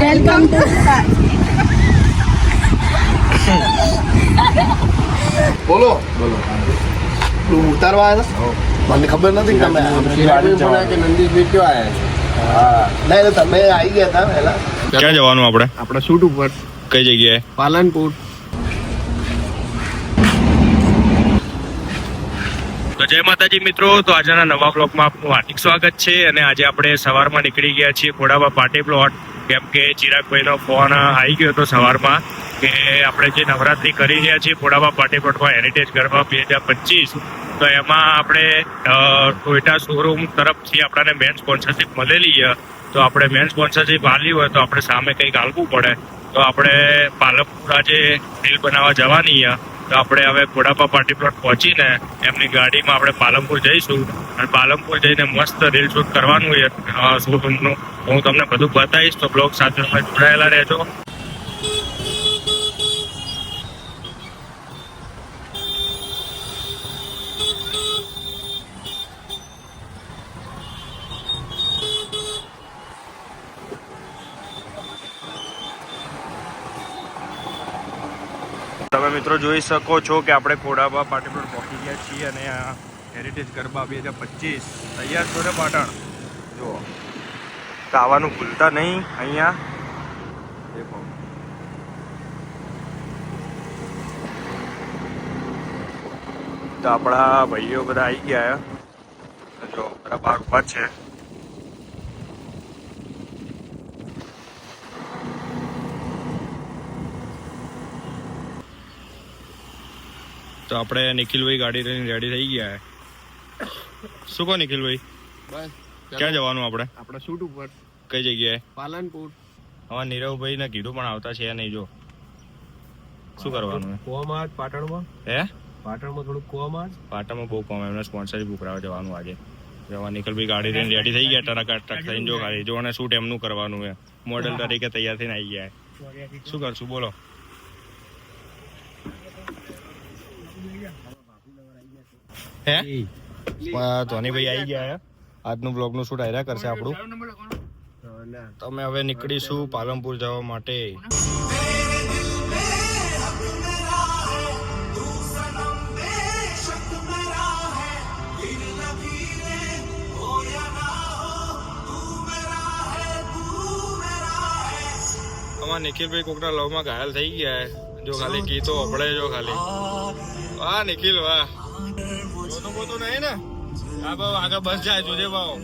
Welcome to બોલો બોલો. તું ઉતારવા આવ્યા? મને ખબર નથી તમે કે નંદીશભાઈ કયો આવ્યા હા. નહીં તમે આવી ગયા હતા પહેલા. ક્યાં જવાનું આપણે? આપણે શૂટ ઉપર. કઈ જગ્યાએ? પાલનપુર. જય માતાજી મિત્રો. તો આજના નવા બ્લોગમાં આપનું હાર્દિક સ્વાગત છે અને આજે આપણે સવારમાં નીકળી ગયા છીએ ખોડામાં પાર્ટી પ્લોટ કેમ કે ચિરાગભાઈનો ફોન આવી ગયો હતો સવારમાં કે આપણે જે નવરાત્રી કરી રહ્યા છીએ ખોડામાં પાર્ટી પ્લોટમાં હેરિટેજ ગરબા બે હજાર પચીસ, તો એમાં આપણે ટોયટા શોરૂમ તરફથી આપણને મેન સ્પોન્સરશિપ મળેલી છે. તો આપણે મેન સ્પોન્સરશિપ હાલી હોય તો આપણે સામે કંઈક હાલવું પડે. તો આપણે પાલકપુરા જે રીલ બનાવવા જવાની છે. તો આપણે હવે ઘોડાપા પાર્ટી પ્લોટ પહોંચીને એમની ગાડીમાં આપણે પાલનપુર જઈશું. અને પાલનપુર જઈને મસ્ત રીલ શૂટ કરવાનું હું તમને બધું બતાવીશ. તો બ્લોગ સાથે જોડાયેલા રહેજો. તમે મિત્રો જોઈ શકો છો કે આપણે ખોડાબા પ્લોટ પહોંચી ગયા છીએ અને આ હેરિટેજ ગરબા બે હજાર પચીસ તૈયાર છો ને પાટણ. જુઓ. તો આવવાનું ભૂલતા નહીં અહીંયા. દેખો. તો આપણા ભાઈઓ બધા આવી ગયા. જો બધા બાર ઊભા છે. તો આપણે નિખિલભાઈ ગાડી લઈને રેડી થઈ ગયા શું કહો નિખિલભાઈ? બસ ક્યાં જવાનું આપણે? આપણે શૂટ ઉપર. કઈ જગ્યાએ? પાલનપુર. હવે નીરવભાઈ ને કીધું પણ આવતા છે નહીં જો. શું કરવાનું કુવામાં પાટણમાં? હે? પાટણમાં થોડું કુવામાં પાટણમાં બહુ કોમ એમને સ્પોન્સરશીપ કરાવવા જવાનું આજે. જવા નિખિલભાઈ ગાડી લઈને રેડી થઈ ગયા ટરક ટક થઈને જો ખાલી. જો અને શૂટ એમનું કરવાનું છે મોડેલ તરીકે તૈયાર થઈને આવી ગયા શું કરશું? બોલો. હે? ધોનીભાઈ આવી ગયા. આજનું બ્લોગનું શૂટ આયરા કરશે આપણું. તમે હવે નીકળીશું પાલનપુર જવા માટે. આમાં નિખિલભાઈ કોકના લવમાં ઘાયલ થઈ ગયા જો ખાલી ગીતો અભળે જો ખાલી. વાહ નિખિલ વાહ. હા બાબુ આગળ બસ જાય જોજે બાબુ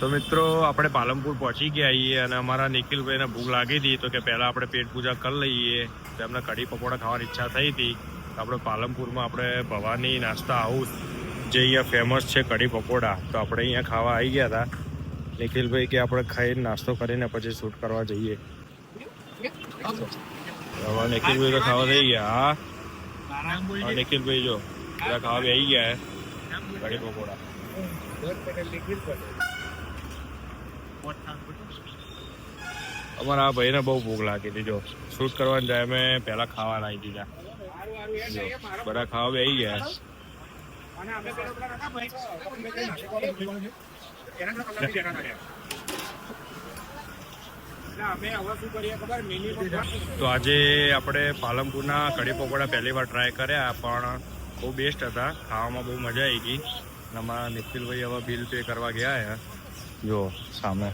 તો મિત્રો આપણે પાલનપુર પહોંચી ગયા છીએ અને અમારા નિખિલભાઈને ભૂખ લાગી હતી તો કે પહેલા આપણે પેટ પૂજા કરી લઈએ. તો એમને કઢી પકોડા ખાવાની ઈચ્છા થઈ હતી. તો આપણે પાલનપુરમાં આપણે ભવાની નાસ્તા હાઉસ જે અહીંયા ફેમસ છે કઢી પકોડા તો આપણે અહીંયા ખાવા આવી ગયા હતા. નિખિલભાઈ કે આપણે ખાઈને નાસ્તો કરીને પછી શૂટ કરવા જઈએ. હવે નિખિલભાઈ તો ખાવા થઈ ગયા હા. હા નિખિલભાઈ જો બધા ખાવા બી આવી ગયા હે. કઢી પકોડા. અમારા આ ભાઈને બહુ ભૂખ લાગી હતી જો. શૂટ કરવાની જાય અમે પહેલા ખાવા લાવી દીધા. બધા ખાવા બી ગયા તો આજે આપણે પાલનપુરના કઢી પકોડા પહેલી વાર ટ્રાય કર્યા, પણ બહુ બેસ્ટ હતા. ખાવામાં બહુ મજા આવી ગઈ. અમારા નિખિલભાઈ હવે બિલ પે કરવા ગયા જો, સામે.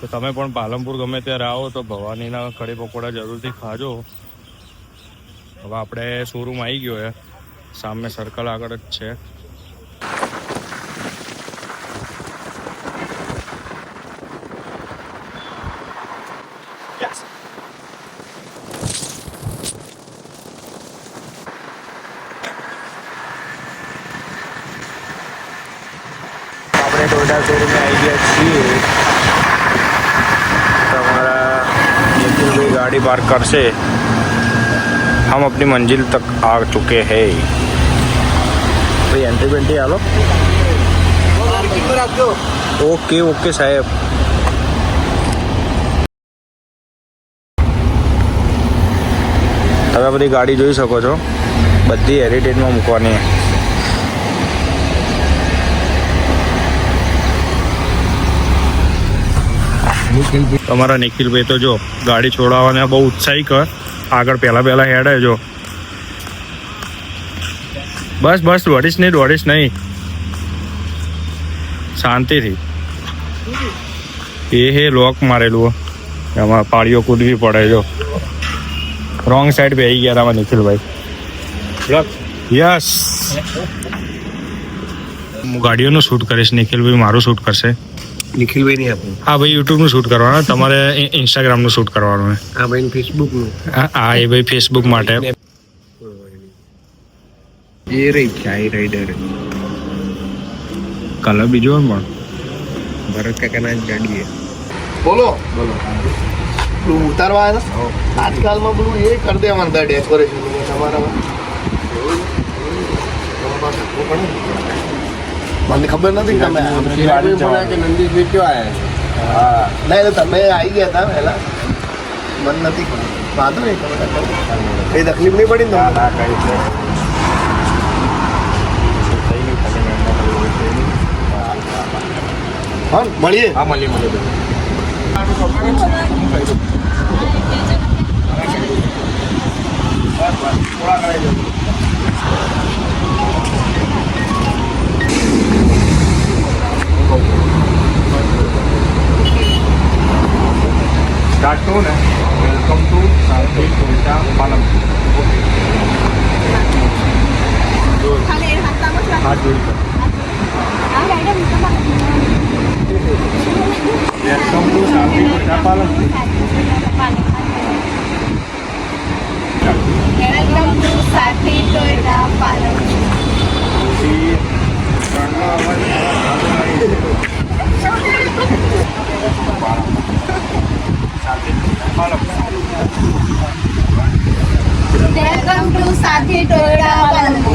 તો તમે પણ પાલનપુર ગમે ત્યારે આવો, તો ભવાનીના કઢી પકોડા જરૂરથી ખાજો. હવે આપણે શોરૂમ આવી ગયો છે. સામે સર્કલ આગળ જ છે. થોડા થોડીને આઈડિયા છીએ तो हमारा निखिल गाड़ी पार्क कर से हम अपनी मंजिल तक आ चुके हैं। भाई एंट्री बेंट्री आ लो। ओके ओके साहब। તમે બધી ગાડી જોઈ શકો છો બધી હેરિટેજમાં મૂકવાની તમારા નિખિલભાઈ તો જો ગાડી છોડાવવાને બહુ ઉત્સાહી કર. આગળ પહેલાં પહેલાં હેડે જો. બસ બસ, દોડીશ નહીં દોડીશ નહીં. શાંતિથી. એ હે લોક મારેલું એમાં પાળીઓ કૂદવી પડે જો. રોંગ સાઈડ બેસી ગયા હતા નિખિલભાઈ. યસ હું ગાડીઓનું શૂટ કરીશ. નિખિલભાઈ મારું શૂટ કરશે. નિખિલભાઈ નહીં આપણું હા ભાઈ યુટ્યુબનું શૂટ કરવાનું. તમારે ઇન્સ્ટાગ્રામનું શૂટ કરવાનું. આ ભાઈ ફેસબુકનું હા હા, એ ભાઈ ફેસબુક માટે. એ રહી ચાઈ રાઈડર કલર બીજો પણ. ભરત કાકાના જ ગાડી બોલો. બોલો. પેલું ઉતારવા આવ્યા? આજકાલમાં પેલું એ કરી દેવાનું હતા ડેકોરેશન તમારામાં. મને ખબર નથી તમે કે નંદીભાઈ કયો આવ્યા હા. નહીં એટલે તમે આવી ગયા હતા પહેલા. મને નથી ખબર. વાંધો નહીં તમે કઈ તકલીફ નહીં પડી ને? ના. હા મળીએ. હા મળીએ મળીએ. સ્ટાર્ટ કરું ને. વેલકમ ટુ શાંતિ লাঠি টোড়া বাঁধবো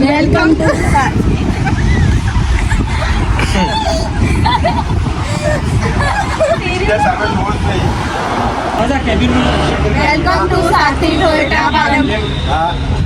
Welcome to the party. Welcome to Sati Toyota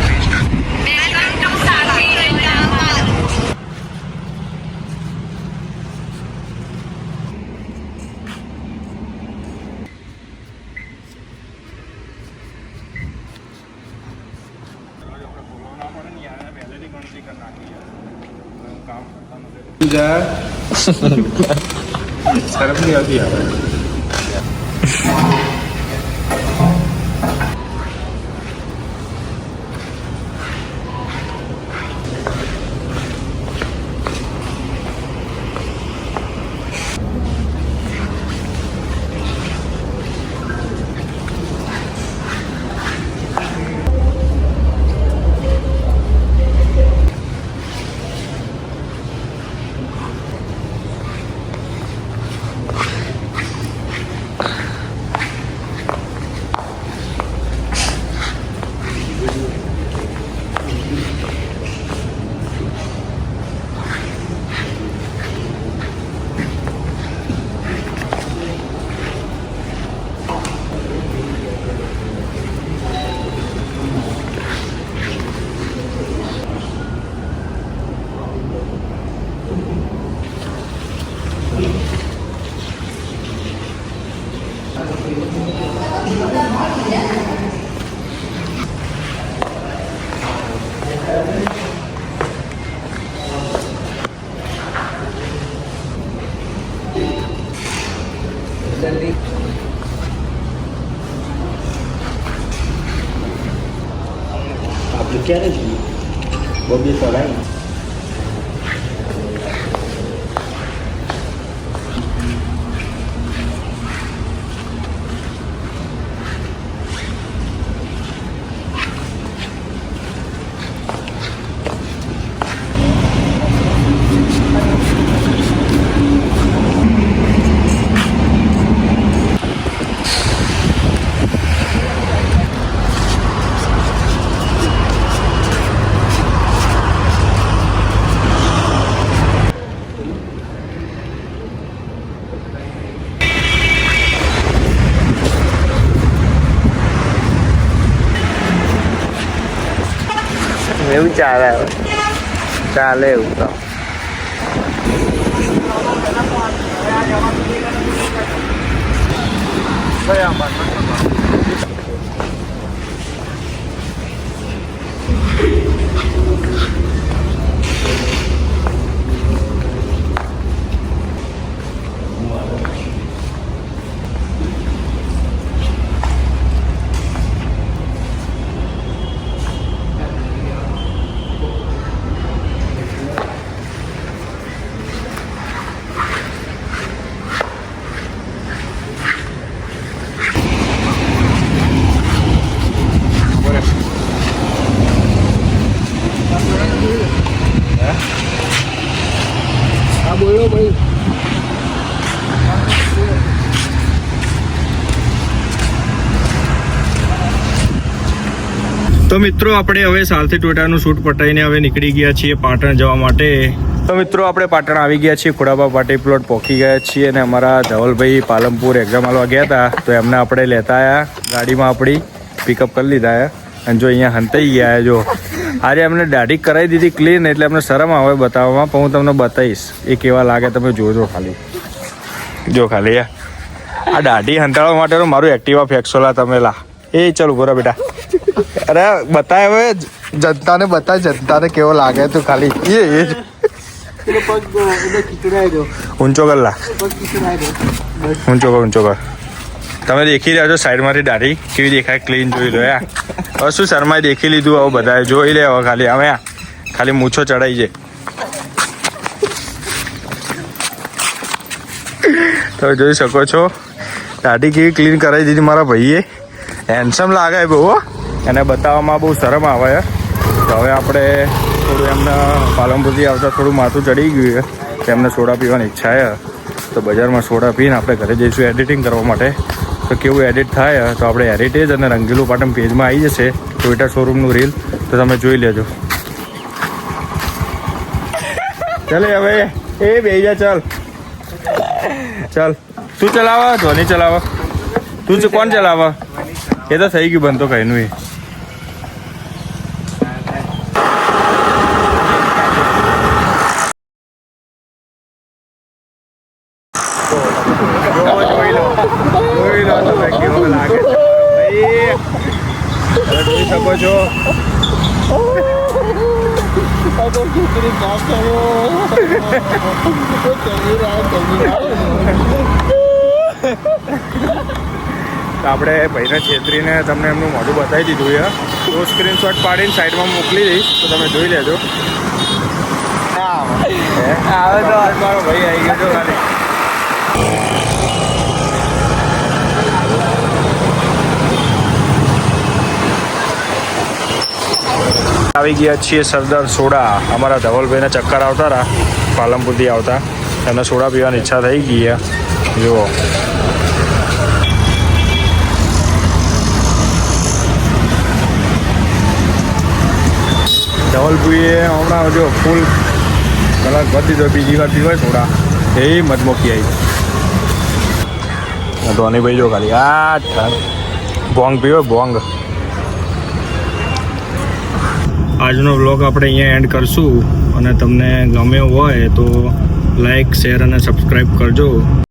નહીં આવતી આવે આપણે 감사합니다. ကြားတယ်ကြားလဲဦးတော့ဆရာမတ်ပါ તો મિત્રો, આપણે હવે સાલથી ટોટાનું શૂટ પટાઈને હવે નીકળી ગયા છીએ પાટણ જવા માટે. તો મિત્રો, આપણે પાટણ આવી ગયા છીએ ખોડાબા પાટી પ્લોટ પહોંચી ગયા છીએ અને અમારા ધવલભાઈ પાલનપુર એક્ઝામ આલવા ગયા હતા. તો એમને આપણે લેતા આવ્યા ગાડીમાં આપણી પિકઅપ કરી લીધા અને જો અહીંયા હંતાઈ ગયા જો. આજે એમને દાઢી કરાવી દીધી ક્લીન એટલે એમને શરમ આવે બતાવવામાં, પણ હું તમને બતાવીશ. એ કેવા લાગે તમે જોજો ખાલી. જો ખાલી, આ. દાઢી હંતાળવા માટેનું મારું એક્ટિવા ફેક્સોલા તમે લા. એ ચાલુ બોરા બેટા અરે બતાય હવે જનતાને બતાય જનતાને કેવો લાગે તો ખાલી એ એ જ ઊંચો કર લા ઊંચો કર ઊંચો કર તમે દેખી રહ્યા છો સાઈડમાંથી દાઢી કેવી દેખાય ક્લીન જોઈ લો યા હવે શું શર્માએ દેખી લીધું આવું બધાએ જોઈ લે હવે ખાલી હવે આ ખાલી મૂછો ચડાઈ છે તમે જોઈ શકો છો દાઢી કેવી ક્લીન કરાવી દીધી મારા ભાઈએ હેન્ડસમ લાગે બહુ એને બતાવવામાં બહુ શરમ આવે. તો હવે આપણે થોડું એમને પાલનપુરથી આવતા થોડું માથું ચડી ગયું છે. કે એમને સોડા પીવાની ઈચ્છા છે. તો બજારમાં સોડા પીને આપણે ઘરે જઈશું એડિટિંગ કરવા માટે. તો કેવું એડિટ થાય તો આપણે હેરિટેજ અને રંગીલું પાટણ પેજમાં આવી જશે. ટોયોટા શોરૂમનું રીલ તો તમે જોઈ લેજો. ચાલે હવે. એ બે જા, ચાલ. ચાલ. તું ચલાવ, ધોની ચલાવ. તું કોણ ચલાવ? એ તો થઈ ગયું બનતો તો કહીનું એ જોઈ લો જોઈ લો તમે કેવો લાગે છે. ભાઈ, તમે જોઈ શકો છો તો આપણે ભાઈને છેતરીને તમને મોઢું દીધું છે. તો સ્ક્રીનશોટ પાડીને સાઈડમાં મોકલી દઈશ તો તમે જોઈ લેજો. આવે તો. મારો ભાઈ આવી ગયો છો ખાલી. આવી ગયા છીએ સરદાર સોડા. અમારા ધવલભાઈને ચક્કર આવતા હતા પાલનપુરથી આવતા. એમને સોડા પીવાની ઈચ્છા થઈ ગઈ છે. જુઓ ધવલભાઈએ હમણાં જો ફૂલ કલર બધી તો બીજી વાર પીવાય થોડા. એ મધમોકી આવી. ધોનીભાઈ જો ખાલી, આ ભોંગ પીવો, ભોંગ. આજનો વ્લોગ આપણે અહીંયા એન્ડ કરશું. અને તમને ગમ્યો હોય તો લાઈક શેર અને સબસ્ક્રાઈબ કરજો.